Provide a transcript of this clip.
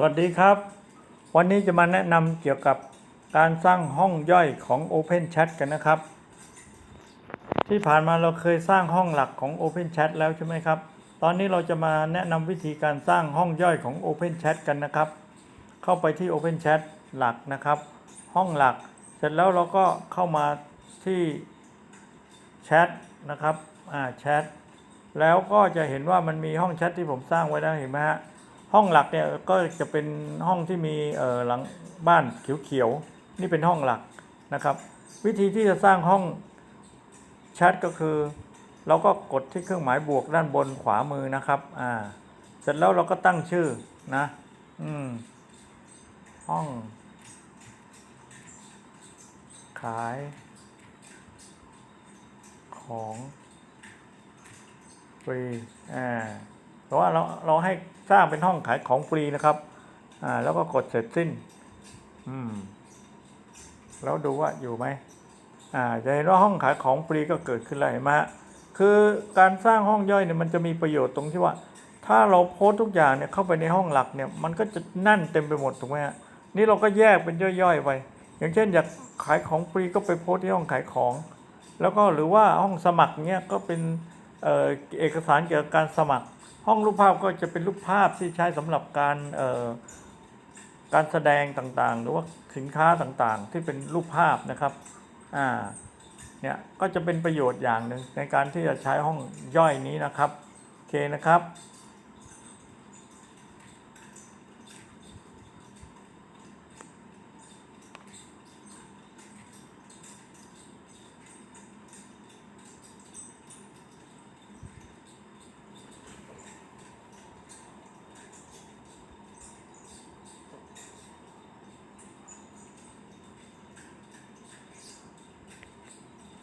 สวัสดีครับ วันนี้จะมาแนะนำเกี่ยวกับการสร้างห้องย่อยของ Open Chat กันนะครับ ที่ผ่านมาเราเคยสร้างห้องหลักของ Open Chat แล้วใช่ไหมครับ ตอนนี้เราจะมาแนะนำวิธีการสร้างห้องย่อยของ Open Chat กันนะครับ เข้าไปที่ Open Chat หลักนะครับ ห้องหลัก เสร็จแล้วเราก็เข้ามาที่แชทนะครับอ่าแชทแล้วก็จะเห็นว่ามันมีห้องแชทที่ผมสร้างไว้แล้วเห็นไหมฮะ ห้องหลักเนี่ยก็จะเป็นห้องที่มีเอ่อหลังบ้านเขียวๆนี่เป็นห้องหลักนะครับ วิธีที่จะสร้างห้องแชทก็คือ เราก็กดที่เครื่องหมายบวกด้านบนขวามือนะครับอ่าเสร็จแล้วเราก็ตั้งชื่อนะ อืม ห้อง ขาย ของฟรีอ่า เพราะว่าเราเราให้สร้างเป็นห้องขายของฟรีนะครับ อ่า แล้วก็กดเสร็จสิ้น อืม แล้วดูว่าอยู่ไหมอ่าจะเห็นว่าห้องขายของฟรีก็เกิดขึ้นแล้วเห็นไหมฮะคือการสร้างห้องย่อยเนี่ยมันจะมีประโยชน์ตรงที่ว่า ถ้าเราโพสทุกอย่างเนี่ยเข้าไปในห้องหลักเนี่ย มันก็จะนั่นเต็มไปหมดถูกไหมฮะนี่เราก็แยกเป็นย่อยๆไป อย่างเช่นอยากขายของฟรีก็ไปโพสที่ห้องขายของ แล้วก็หรือว่าห้องสมัครเนี่ยก็เป็นเอกสารเกี่ยวกับการสมัคร ห้องรูปภาพก็จะเป็นรูปภาพที่ใช้สำหรับการการแสดงต่างๆ หรือว่าสินค้าต่างๆ ที่เป็นรูปภาพนะครับอ่าเนี่ยก็จะเป็นประโยชน์อย่างหนึ่งในการที่จะใช้ห้องย่อยนี้นะครับโอเคนะครับ